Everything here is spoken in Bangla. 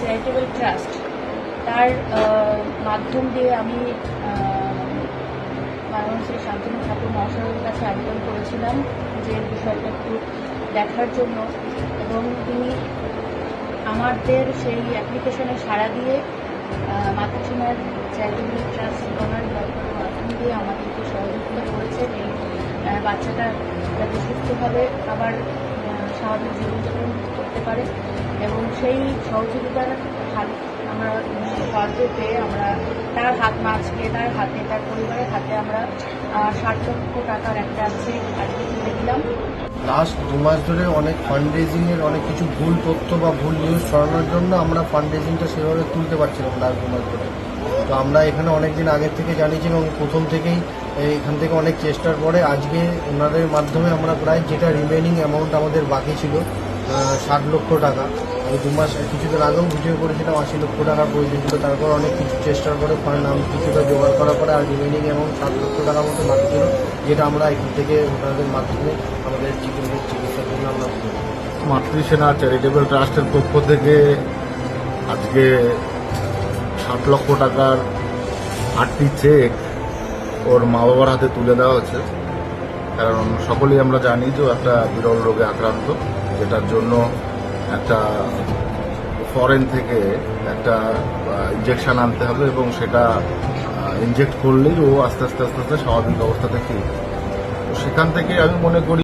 চ্যারিটেবল ট্রাস্ট তার মাধ্যম দিয়ে আমি মাননীয় শ্রী শান্তনু ঠাকুর মহাশয়ের কাছে আবেদন করেছিলাম যে বিষয়টা একটু দেখার জন্য। এবং তিনি আমাদের সেই অ্যাপ্লিকেশনে সাড়া দিয়ে মাতৃসীমার চ্যারিটেবল ট্রাস্ট ওনার মাধ্যম দিয়ে আমাদেরকে সহযোগিতা করেছেন। এই বাচ্চাটা যাতে সুস্থভাবে আবার স্বাভাবিক জীবনযাপন করতে পারে। এবং সেই সহযোগিতার হাত আমরা সাহায্য পেয়ে আমরা তার হাত মাছকে তার হাতে, তার পরিবারের হাতে আমরা ষাট লক্ষ টাকার একটা চেক আজকে তুলে দিলাম। লাস্ট দু মাস ধরে অনেক ফান্ড রেজিংয়ের অনেক কিছু ভুল তথ্য বা ভুল নিউজ ছড়ানোর জন্য আমরা ফান্ড রেজিংটা সেভাবে তুলতে পারছিলাম লাস্ট দু মাস ধরে। তো আমরা এখানে অনেক দিন আগের থেকে জানিয়েছি এবং প্রথম থেকেই এখান থেকে অনেক চেষ্টার পরে আজকে ওনাদের মাধ্যমে আমরা প্রায় যেটা রিমেনিং অ্যামাউন্ট আমাদের বাকি ছিল ষাট লক্ষ টাকা। আমি দু মাস, কিছুদিন আগেও ভিডিও করেছিলাম, আশি লক্ষ টাকার প্রয়োজন ছিল। তারপর অনেক কিছু চেষ্টার পরে ফান্ড নাম কিছুটা জোগাড় করার পরে আর রিমেনিং অ্যামাউন্ট সাত লক্ষ টাকার মতো বাকি ছিল, যেটা আমরা এখান থেকে ওনাদের মাধ্যমে আমাদের চিকিৎসা চিকিৎসার জন্য আমরা মাতৃসেনা চ্যারিটেবল ট্রাস্টের পক্ষ থেকে আজকে ষাট লক্ষ টাকার আটটি চেক ওর মা বাবার হাতে তুলে দেওয়া হয়েছে। কারণ সকলেই আমরা জানি যে একটা বিরল রোগে আক্রান্ত, যেটার জন্য একটা ফরেন থেকে একটা ইঞ্জেকশন আনতে হবে এবং সেটা ইনজেক্ট করলেই ও আস্তে আস্তে আস্তে আস্তে স্বাভাবিক অবস্থা থেকে সেখান থেকে আমি মনে করি